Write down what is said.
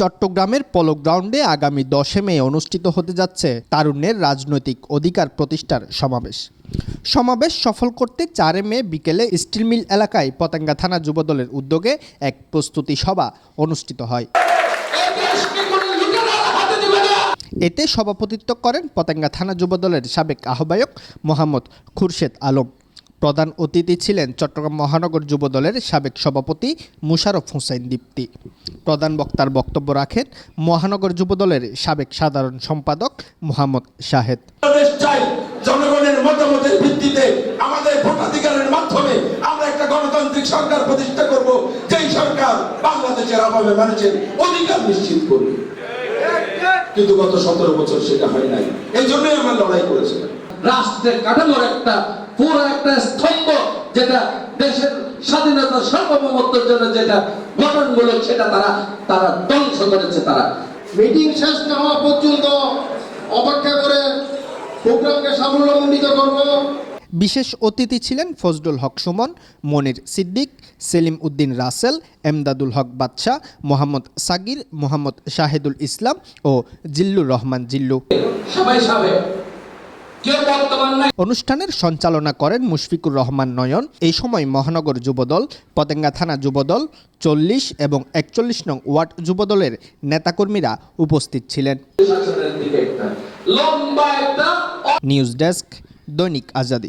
চট্টগ্রামের পলো গ্রাউন্ডে আগামী দশে মে অনুষ্ঠিত হতে যাচ্ছে তারুণ্যের রাজনৈতিক অধিকার প্রতিষ্ঠার সমাবেশ। সমাবেশ সফল করতে চারে মে বিকেলে স্টিল মিল এলাকায় পতেঙ্গা থানা যুবদলের উদ্যোগে এক প্রস্তুতি সভা অনুষ্ঠিত হয়। এতে সভাপতিত্ব করেন পতেঙ্গা থানা যুবদলের সাবেক আহ্বায়ক মোহাম্মদ খুরশেদ আলম। প্রধান অতিথি ছিলেন চট্টগ্রাম মহানগর যুবদলের সাবেক সভাপতি মুশারফ হুসাইন দীপ্তি। প্রধান বক্তার বক্তব্য রাখেন মহানগর যুবদলের সাবেক সাধারণ সম্পাদক মোহাম্মদ শাহেদ। জনগণের মতামতের ভিত্তিতে আমাদের ভোটাধিকারের মাধ্যমে আমরা একটা গণতান্ত্রিক সরকার প্রতিষ্ঠা করব, যেই সরকার বাংলাদেশের মানুষের অধিকার নিশ্চিত করবে। কিন্তু গত সতেরো বছর সেটা হয় নাই। এই জন্যই আমরা লড়াই রাষ্ট্রের কাঠামোর একটা পুরো একটা স্তম্ভ যেটা দেশের স্বাধীনতা সার্বভৌমত্বের জন্য যেটা গঠনমূলক সেটা তারা তারা ধ্বংস করেছে তারা। মিটিং শেষ না হওয়া পর্যন্ত অপেক্ষা করে প্রোগ্রামকে সাফল্যমণ্ডিত করব। বিশেষ অতিথি ছিলেন ফজলুল হক সুমন মনির সিদ্দিক সেলিম উদ্দিন রাসেল এমদাদুল হক বাদশাহ মোহাম্মদ সাগির মোহাম্মদ শাহেদুল ইসলাম ও জিল্লুর রহমান জিল্লু। সবাই সাবে কেউ বর্তমান নাই অনুষ্ঠানের সঞ্চালনা করেন মুশফিকুর রহমান নয়ন। এই সময় মহানগর যুবদল পতেঙ্গা থানা যুবদল চল্লিশ এবং একচল্লিশ নং ওয়ার্ড যুবদলের নেতাকর্মীরা উপস্থিত ছিলেন। নিউজ ডেস্ক দৈনিক আজাদি।